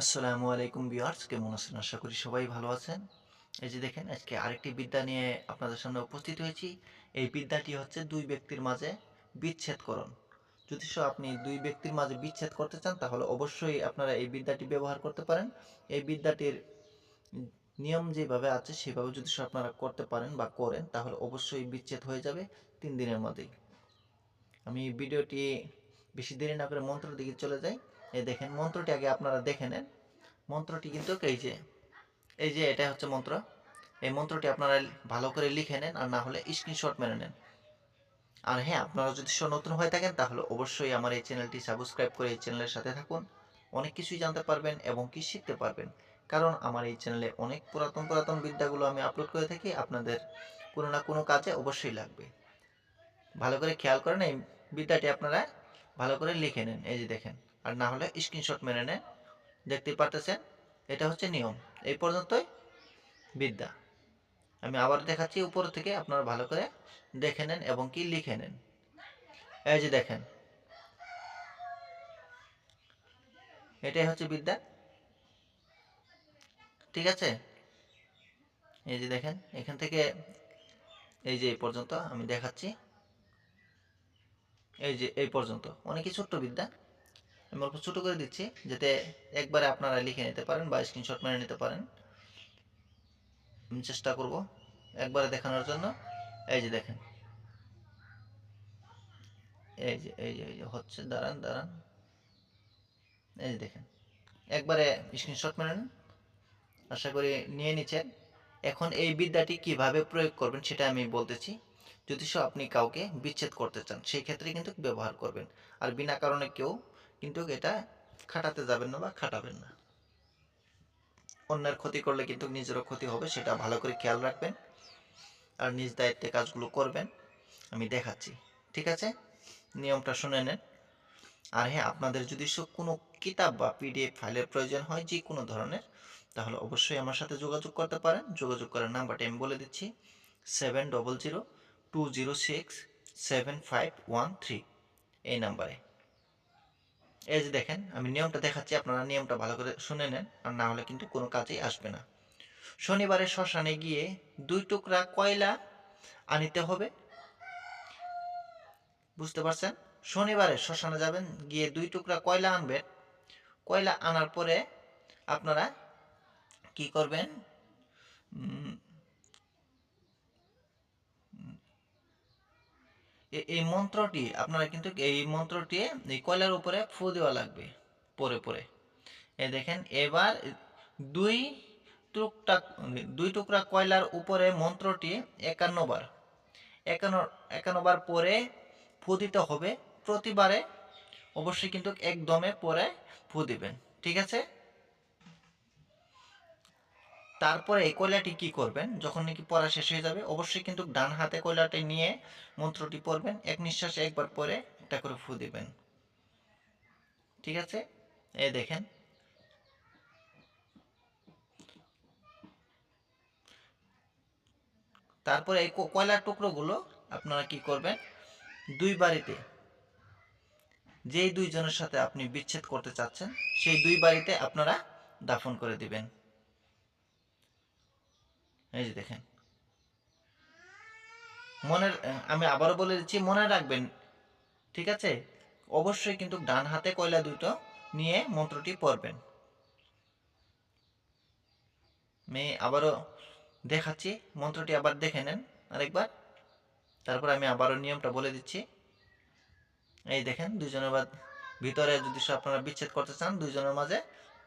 আসসালামু আলাইকুম বিয়ার্স কেমন আছেন? আশা করি সবাই ভালো আছেন। এই যে দেখেন, আজকে আরেকটি বিদ্যা নিয়ে আপনাদের সামনে উপস্থিত হয়েছি। এই বিদ্যাটি হচ্ছে দুই ব্যক্তির মাঝে বিচ্ছেদকরণ। যদি আপনি দুই ব্যক্তির মাঝে বিচ্ছেদ করতে চান, তাহলে অবশ্যই আপনারা এই বিদ্যাটি ব্যবহার করতে পারেন। এই বিদ্যাটির নিয়ম যেভাবে আছে, সেভাবে যদি আপনারা করতে পারেন বা করেন, তাহলে অবশ্যই বিচ্ছেদ হয়ে যাবে তিন দিনের মধ্যেই। আমি ভিডিওটি বেশি দেরি না করে মন্ত্রের দিকে চলে যাই। এই দেখেন, মন্ত্রটি আগে আপনারা দেখে নেন। মন্ত্রটি কিন্তু এই যে এই যে এটা হচ্ছে মন্ত্র। এই মন্ত্রটি আপনারা ভালো করে লিখে নেন আর না হলে স্ক্রিনশট মেনে নেন। আর হ্যাঁ আপনারা যদি নতুন হয়ে থাকেন, তাহলে অবশ্যই আমার এই চ্যানেলটি সাবস্ক্রাইব করে এই চ্যানেলের সাথে থাকুন। অনেক কিছুই জানতে পারবেন এবং কি শিখতে পারবেন। কারণ আমার এই চ্যানেলে অনেক পুরাতন পুরাতন বিদ্যাগুলো আমি আপলোড করে থাকি, আপনাদের কোনো না কোনো কাজে অবশ্যই লাগবে। ভালো করে খেয়াল করেন, এই বিদ্যাটি আপনারা ভালো করে লিখে নেন। এই যে দেখেন আর না হলে স্ক্রিনশট মেরে নেন দেখতে পারতেছেন, এটা হচ্ছে নিয়ম। এই পর্যন্তই বিদ্যা। আমি আবার দেখাচ্ছি উপর থেকে, আপনারা ভালো করে দেখে নেন এবং কি লিখে নেন। এই যে দেখেন। এটাই হচ্ছে বিদ্যা। ঠিক আছে? এই যে দেখেন, এখান থেকে এই যে এই পর্যন্ত আমি দেখাচ্ছি। এই যে এই পর্যন্ত। অনেকই ছোট্ট বিদ্যা। আমি অল্প ছোটো করে দিচ্ছি, যাতে একবারে আপনারা লিখে নিতে পারেন বা স্ক্রিনশট মেরে নিতে পারেন। আমি চেষ্টা করব একবারে দেখানোর জন্য। এই যে দেখেন। এই যে এই যে এই যে হচ্ছে, দাঁড়ান দাঁড়ান। এই যে দেখেন। একবারে স্ক্রিনশট মেরে নেন। আশা করি নিয়ে নিচ্ছেন। এখন এই বিদ্যাটি কীভাবে প্রয়োগ করবেন সেটা আমি বলতেছি। যদি আপনি কাউকে বিচ্ছেদ করতে চান, সেই ক্ষেত্রে কিন্তু ব্যবহার করবেন। আর বিনা কারণে কেউ কিন্তু এটা খাটাতে যাবেন না বা খাটাবেন না। অন্যের ক্ষতি করলে কিন্তু নিজেরও ক্ষতি হবে, সেটা ভালো করে খেয়াল রাখবেন আর নিজ দায়িত্বে কাজগুলো করবেন। আমি দেখাচ্ছি, ঠিক আছে? নিয়মটা শুনে নেন। আর হ্যাঁ আপনাদের যদি কোনো কিতাব বা পিডিএফ ফাইলের প্রয়োজন হয় যে কোনো ধরনের, তাহলে অবশ্যই আমার সাথে যোগাযোগ করতে পারেন। যোগাযোগ করার নাম্বারটা আমি বলে দিচ্ছি seven double zero two zero six seven five one three এই নাম্বারে। এই যে দেখেন, আমি নিয়মটা দেখাচ্ছি, আপনারা নিয়মটা ভালো করে শুনে নেন, আর না হলে কিন্তু কোনো কাজেই আসবে না। শনিবারে শ্মশানে গিয়ে দুই টুকরা কয়লা আনিতে হবে? বুঝতে পারছেন? শনিবারে শ্মশানে যাবেন, গিয়ে দুই টুকরা কয়লা আনবেন। কয়লা আনার পরে আপনারা কি করবেন উম, এ- এই মন্ত্রটি আপনারা কিন্তু এই মন্ত্রটি এই কয়লার উপরে ফু দেওয়া লাগবে, পরে পরে। এই দেখেন, এবার দুই টুকটা, দুই টুকরা কয়লার উপরে মন্ত্রটি একান্ন বার, একান্ন একান্ন বার পরে ফু দিতে হবে। প্রতিবারে অবশ্যই কিন্তু একদমে পরে ফু দিবেন, ঠিক আছে? তারপরে এই কয়লাটি কি করবেন? যখন নাকি পড়া শেষ হয়ে যাবে, অবশ্যই কিন্তু ডান হাতে কয়লাটি নিয়ে মন্ত্রটি পড়বেন। এক নিঃশ্বাসে একবার পরে একটা করে ফু দিবেন। ঠিক আছে? এই দেখেন। তারপরে এই কয়লার টুকরোগুলো আপনারা কি করবেন? দুই বাড়িতে যেই দুইজনের সাথে আপনি বিচ্ছেদ করতে চাচ্ছেন, সেই দুই বাড়িতে আপনারা দাফন করে দিবেন। এই যে দেখেন। মনের, আমি আবারও বলে দিচ্ছি, মনে রাখবেন, ঠিক আছে? অবশ্যই কিন্তু ডান হাতে কয়লা দুটো নিয়ে মন্ত্রটি পড়বেন। আমি আবারও দেখাচ্ছি, মন্ত্রটি আবার দেখে নেন আরেকবার। তারপর আমি আবারও নিয়মটা বলে দিচ্ছি। এই দেখেন দুজনের বাদ ভিতরে যদি আপনারা বিচ্ছেদ করতে চান দুজনের মাঝে,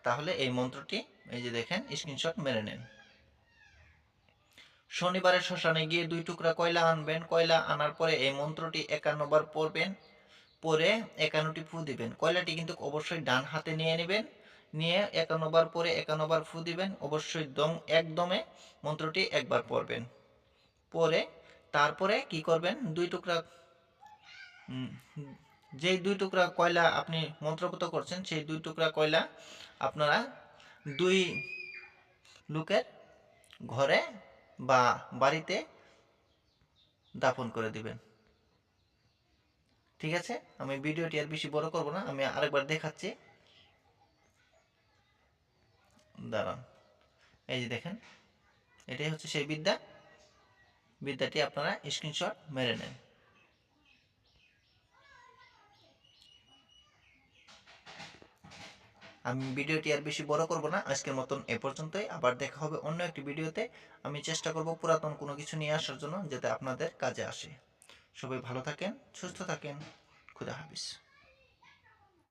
তাহলে এই মন্ত্রটি, এই যে দেখেন স্ক্রিনশট মেরে নেন। শনিবারে শ্মশানে গিয়ে দুই টুকরা কয়লা আনবেন। কয়লা আনার পরে এই মন্ত্রটি একান্ন বার পড়বেন, পরে একান্নটি ফু দিবেন। কয়লাটি কিন্তু অবশ্যই ডান হাতে নিয়ে নেবেন, নিয়ে একান্ন বার পরে একান্ন বার ফু দিবেন। অবশ্যই দম একদমে মন্ত্রটি একবার পড়বেন। পরে তারপরে কি করবেন? দুই টুকরা যেই দুই টুকরা কয়লা আপনি মন্ত্রপুত করছেন, সেই দুই টুকরা কয়লা আপনারা দুই লোকের ঘরে বা বাড়িতে দাফন করে দিবেন। ঠিক আছে? আমি ভিডিওটি আর বেশি বড় করব না, আমি আরেকবার দেখাচ্ছি। দাঁড়ান। এই যে দেখেন, এটাই হচ্ছে সেই বিদ্যা। বিদ্যাটি আপনারা স্ক্রিনশট মেরে নেন। আমি ভিডিওটি আর বেশি বড় করব না। আজকের মতন এ পর্যন্তই। আবার দেখা হবে অন্য একটি ভিডিওতে। আমি চেষ্টা করব পুরাতন কোনো কিছু নিয়ে আসার জন্য যাতে আপনাদের কাজে আসে। সবাই ভালো থাকেন, সুস্থ থাকেন। খুদা হাফিজ।